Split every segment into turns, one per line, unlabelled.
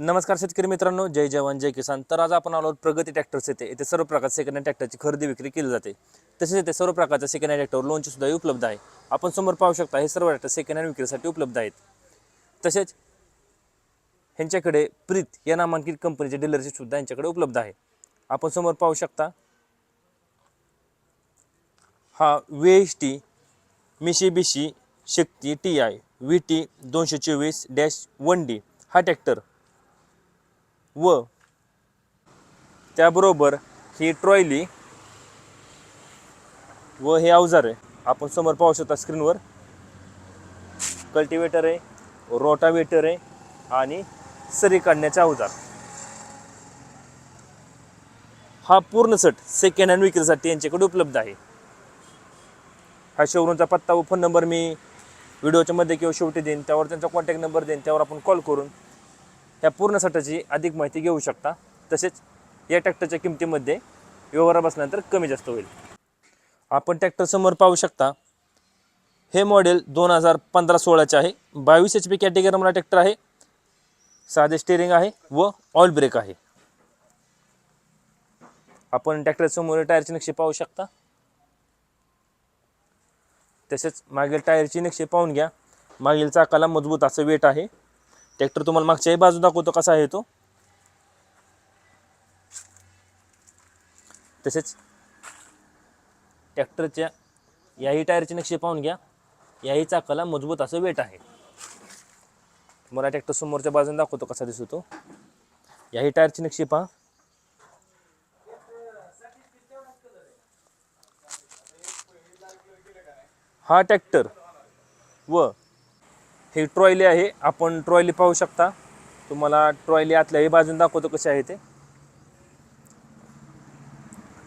नमस्कार शेतकरी मित्रांनो जय जवान जय किसान. तर आज आपण आलो प्रगती ट्रॅक्टर्स येते येथे सर्व प्रकारचे सेकंड हँड ट्रॅक्टरची खरेदी विक्री केली जाते. तसेच येथे सर्व प्रकारच्या सेकंड हँड ट्रॅक्टर लोनची सुद्धा उपलब्ध आहे. आपण समोर पाहू शकता हे सर्व ट्रॅक्टर सेकंड हँड विक्रीसाठी उपलब्ध आहेत. तसेच ह्यांच्याकडे प्रीत या नामांकित कंपनीचे डीलरशिप सुद्धा यांच्याकडे उपलब्ध आहे. आपण समोर पाहू शकता हा V H T Mitsubishi Shakti T I V T दोनशे चोवीस डॅश वन डी हा ट्रॅक्टर व त्याबरोबर ही ट्रॉयली व हे अवजार आहे. आपण समोर पाहू शकता स्क्रीनवर कल्टिवेटर आहे रोटावेटर आहे आणि सरी काढण्याचा अवजार. हा पूर्ण सेट सेकंड हँड विक्रीसाठी यांच्याकडे उपलब्ध आहे. हा शोरूमचा पत्ता व फोन नंबर मी व्हिडिओच्या मध्ये किंवा शेवटी देईन. त्यावर त्यांचा कॉन्टॅक्ट नंबर देईन. त्यावर आपण कॉल करून ह्या पूर्ण सटाची अधिक माहिती घेऊ शकता. तसेच या ट्रॅक्टरच्या किमतीमध्ये व्यवहारा बसल्यानंतर कमी जास्त होईल. आपण ट्रॅक्टर समोर पाहू शकता. हे मॉडेल दोन हजार पंधरा सोळाचे आहे. बावीस एच पी कॅटेगरीमधला ट्रॅक्टर आहे. साधे स्टेअरिंग आहे व ऑइल ब्रेक आहे. आपण ट्रॅक्टर समोर टायरचे नक्षी पाहू शकता. तसेच मागील टायरची नक्षी पाहून घ्या. मागील चाकाला मजबूत असं वेट आहे. ट्रॅक्टर तुम्हाला मागच्याही बाजू दाखवतो कसा आहे तो. तसेच ट्रॅक्टरच्या याही टायरचे नक्षे पाहून घ्या. याही चाकाला मजबूत असं वेट आहे. मला ट्रॅक्टर समोरच्या बाजूने दाखवतो कसा दिसतो. याही टायरची नक्षी पहा. हा ट्रॅक्टर व हे ट्रॉयली आहे आपण ट्रॉयली पाहू शकता. तुम्हाला ट्रॉयली आतल्याही बाजून दाखवतो कसे आहे ते.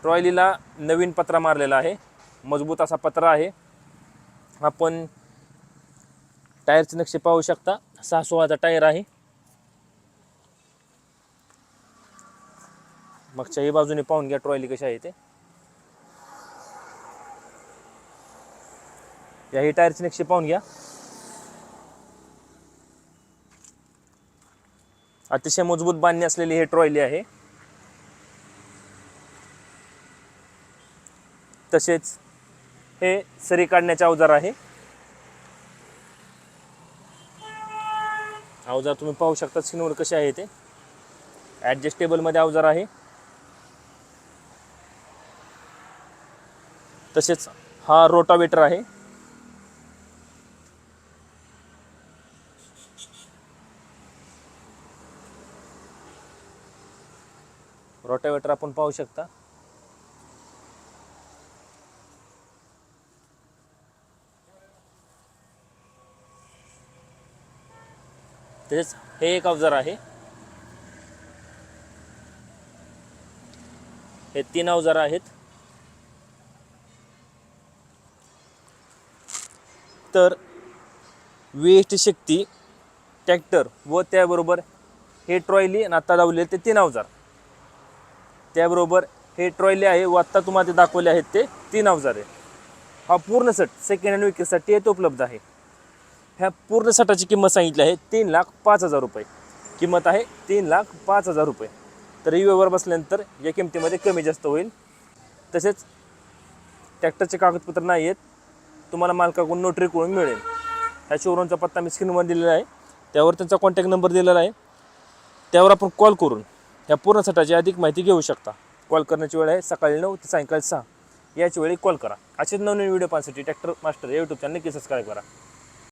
ट्रॉयलीला नवीन पत्रा मारलेला आहे. मजबूत असा पत्रा आहे. आपण टायरचे नक्षे पाहू शकता. सहा सोळाचा टायर आहे. मागच्याही बाजूने पाहून घ्या ट्रॉयली कशी आहे ते. याही टायरचे नक्षे पाहून घ्या. अतिशय मजबूत बांधणी असलेली हे ट्रॉयली आहे. तसेच हे सरी काढण्याचे अवजार आहे. अवजार तुम्ही पाहू शकता स्क्रीनवर कसे आहे ते. ॲडजस्टेबलमध्ये अवजार आहे. तसेच हा रोटावेटर आहे. रोटावेटर आपण पाहू शकता. तसेच हे एक अवजार आहे. हे तीन अवजार आहेत. तर वेस्ट शक्ती ट्रॅक्टर व त्याबरोबर हे ट्रॉयली आणि आत्ता लावलेले ते तीन अवजार. त्याबरोबर हे ट्रॉयले आहे व आत्ता तुम्हाला ते दाखवले आहेत ते तीन अवजारे. हा पूर्ण सेट सेकंड हँड विक्रीसाठी येतो उपलब्ध आहे. ह्या पूर्ण सेटाची किंमत सांगितली आहे तीन लाख पाच हजार रुपये. किंमत आहे तीन लाख पाच हजार रुपये. तर ही व्यवहार बसल्यानंतर या किमतीमध्ये कमी जास्त होईल. तसेच ट्रॅक्टरचे कागदपत्र नाही आहेत तुम्हाला मालकाकडून नोटरी करून मिळेल. ह्या शोरूमचा पत्ता मी स्क्रीनवर दिलेला आहे. त्यावर त्यांचा कॉन्टॅक्ट नंबर दिलेला आहे. त्यावर आपण कॉल करून ह्या पूर्ण सटाची अधिक माहिती घेऊ शकता. कॉल करण्याची वेळ आहे सकाळी नऊ ते सायंकाळी सहा. याच वेळी कॉल करा. असेच नवनवीन व्हिडिओ पाहण्यासाठी ट्रॅक्टर मास्टर या यूट्यूब चॅनल नक्की सबस्क्राईब करा.